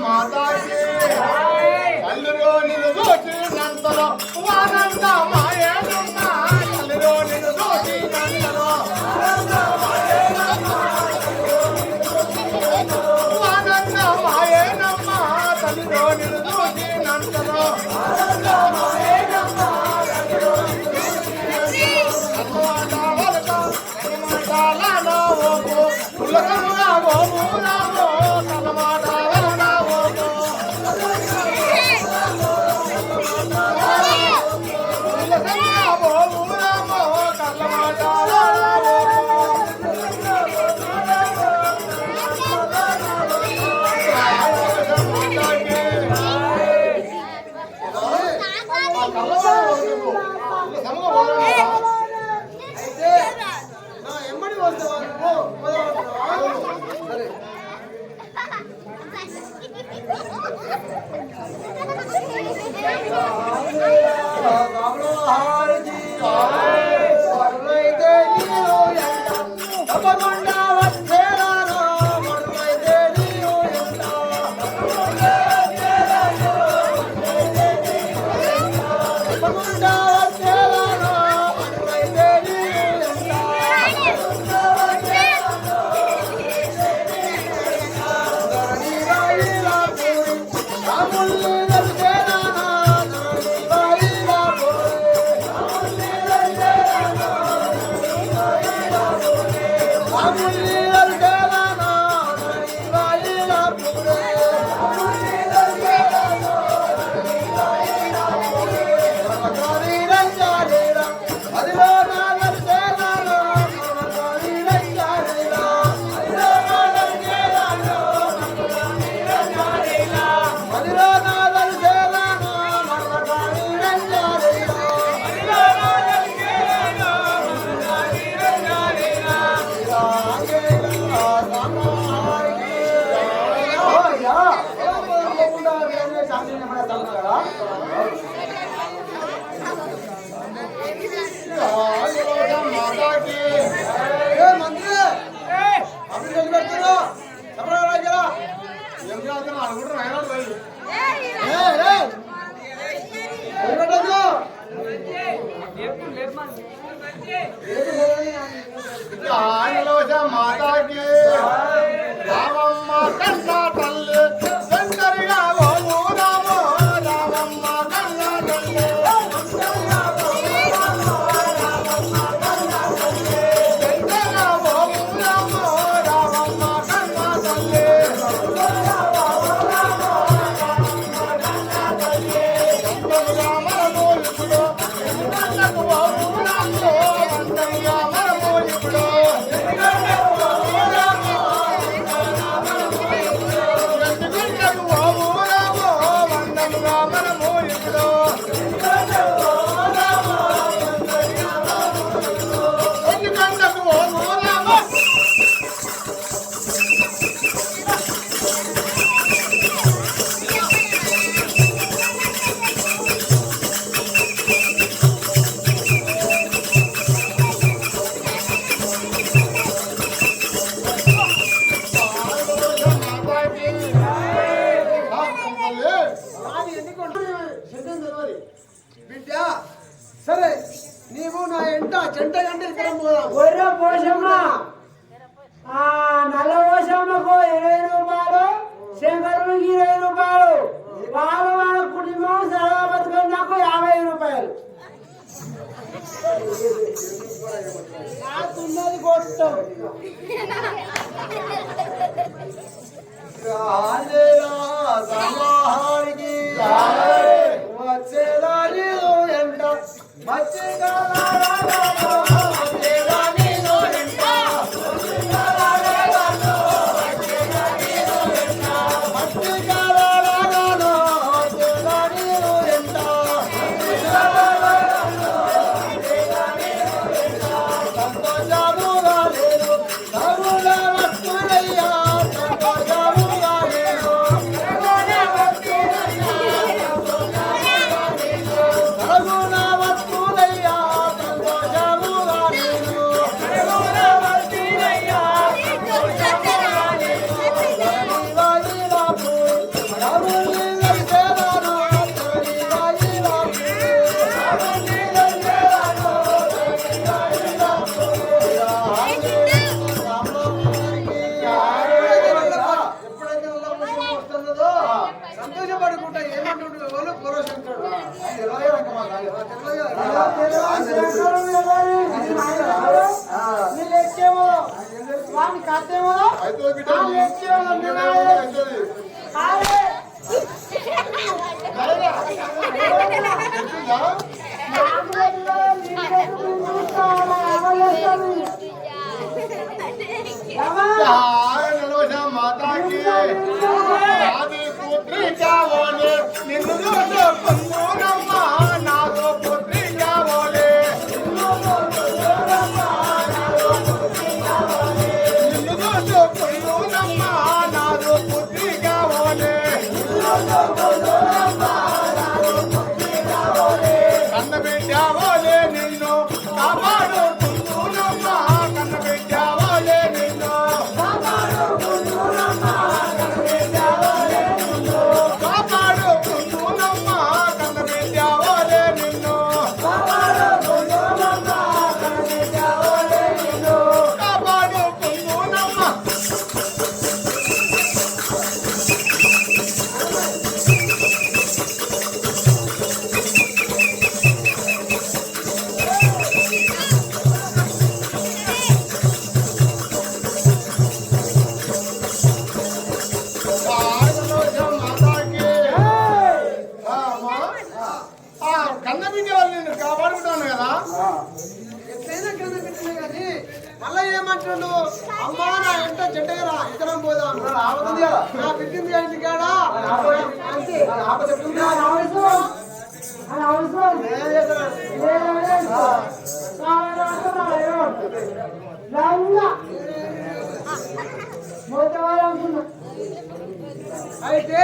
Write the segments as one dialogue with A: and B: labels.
A: మాతాకి కల్లులో నిన్ను మాయేనున్న
B: Yeah. అయితోది బిడ్డ
C: అయితోది Yeah.
A: అయితే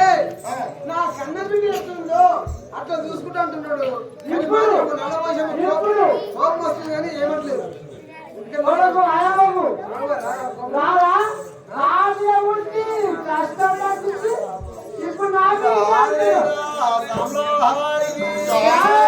C: నా
A: కన్న
B: బిడ్డలో అట్లా చూసుకుంటా అంటున్నాడు. కోపం వస్తుంది కానీ ఏమట్లేదు
C: రారా?
B: আমরা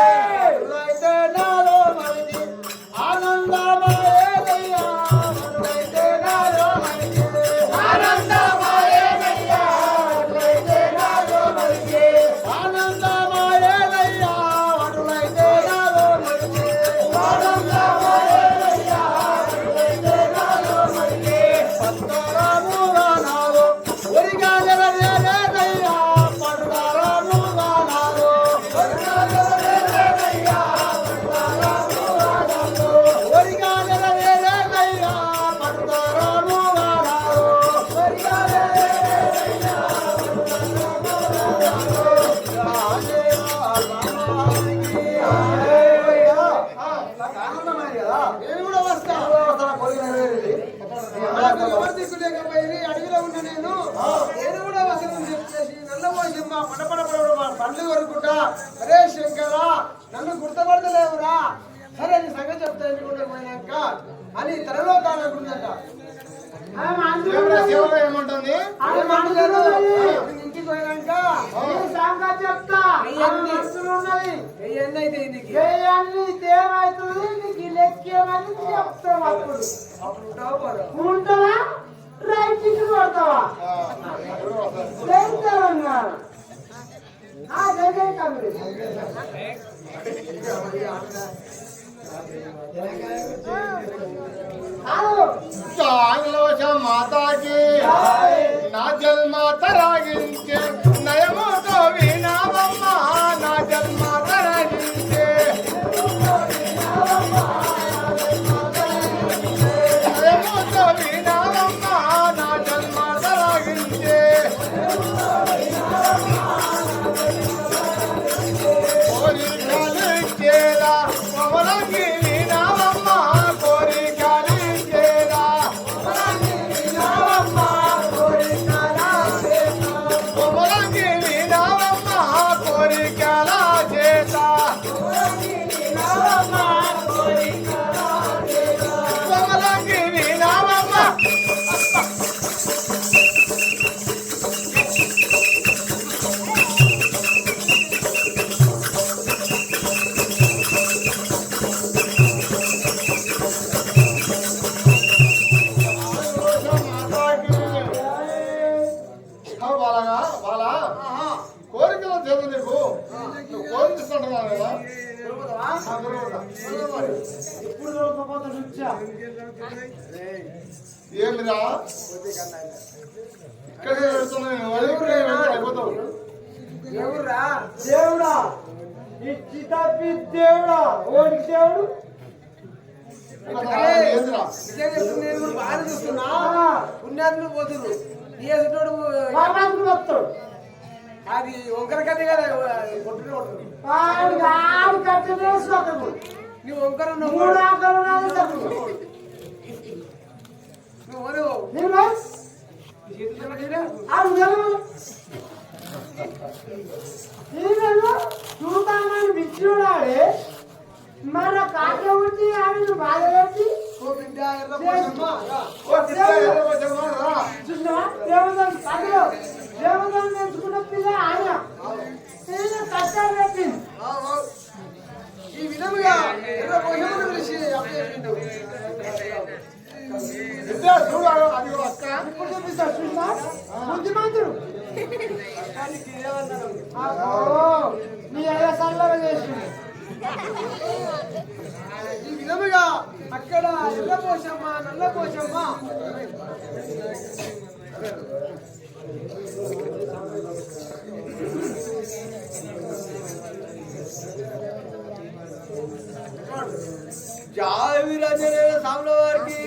B: అడవిలో ఉన్న నేను. కూడా వసనం చెప్పేసి నల్లబోయమ్మ పడపడ పడవడం పండ్లు కొరుకుంటా అరే శంకరా నన్ను గుర్తుపడతలేవురా? సరే నీ సంగతి చెప్తాను పోయినాక అని తనలో తానకుందట
A: ఏమంటుంది?
B: ఇంటికి పోయినాక
C: చెప్తా. ఏమవుతుంది నీకు లెక్కేమని చెప్తాం అప్పుడు.
B: ఉంటావా
C: రైట్
A: ఇంటికి పడతావా తెలంగాణ తెలంగాణ
B: Hare
A: ఏమిరా ఇక్కడ పెడుతున్నాను ఇక్కడే అయిపోతావు
B: ఎవరురా
C: దేవుడా ఇచ్చి తప్పి దేవుడా ఓడికి దేవుడు
B: నేను బాగా చూస్తున్నా. పుణ్యాత్ములు పోతురు
C: వస్తాడు
B: అది వంకర కథ కదా కొట్టుడు కట్టడే
C: స్వతము
B: నువ్వు వంకర
C: మూడు ఆకలు నాలుగు తక్కువ
B: నువ్వు ఓరు.
C: నేను
B: చేతులు తీరా.
C: ఆరు నెలలు నేను చూద్దామని విచ్చుడాడే మన కాక ఆమెను బాధ పెట్టి దేవదాన్ని పగలు దేవదాన్ని పిల్ల ఆయన నేను కష్టాలు పెట్టింది
B: ఈ విధముగా ఎర్ర పోసమ్మను పిలిచి అప్పచెప్పిండు.
A: తిట్టా చూడు అది అక్క
C: ఇప్పుడు చూపిస్తా చూసినా బుద్ధిమంతుడు నీ అయ్య సల్లగా చేసి
B: ఈ విధముగా అక్కడ ఎర్ర పోసమ్మ నల్ల కోసమ్మా జయ. వీరాంజనేయ వారికి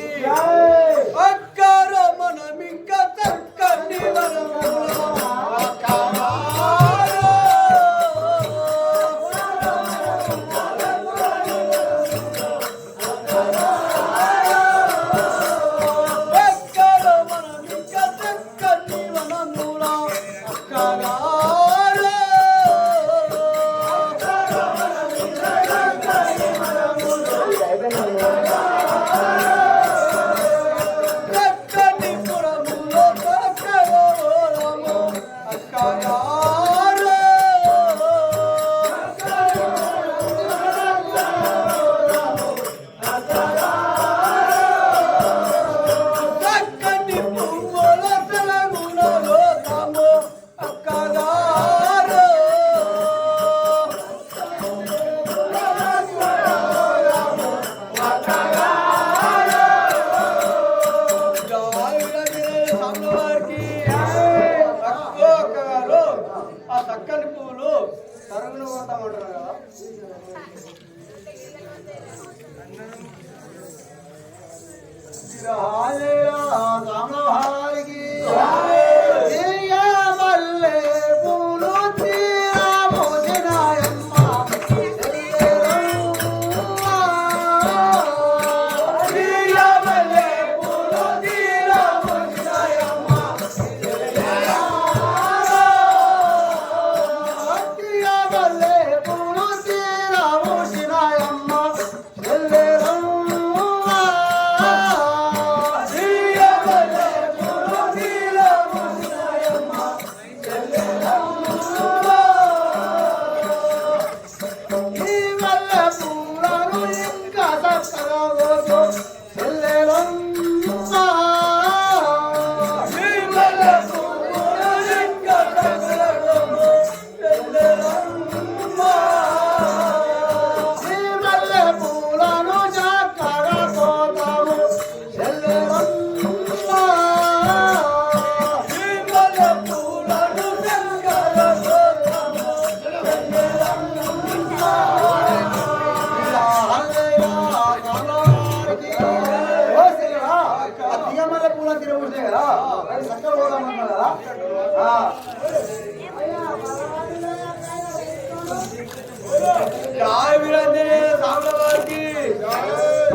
B: జయ వీరాంజనేయ స్వాముల వారికి.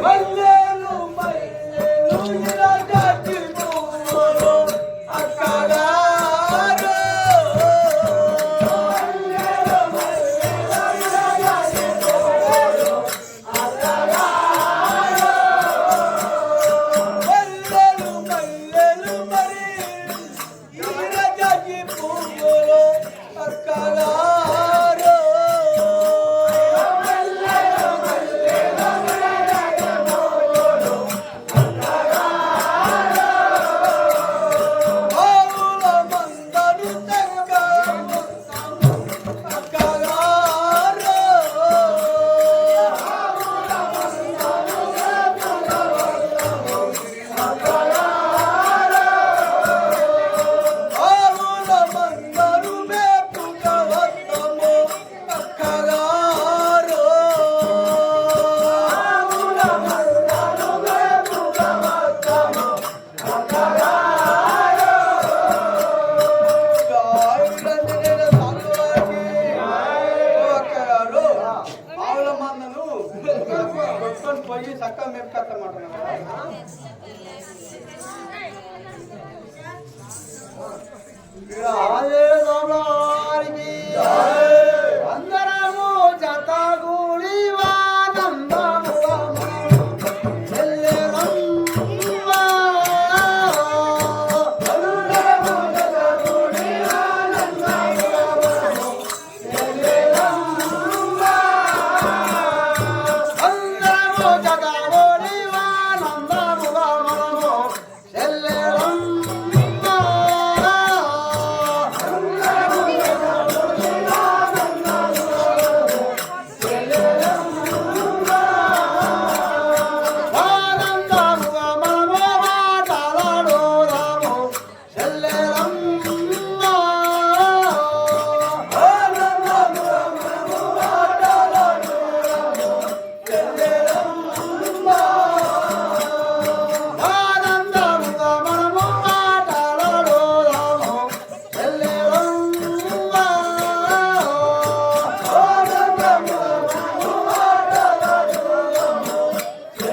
B: మల్లెలు మల్లెలు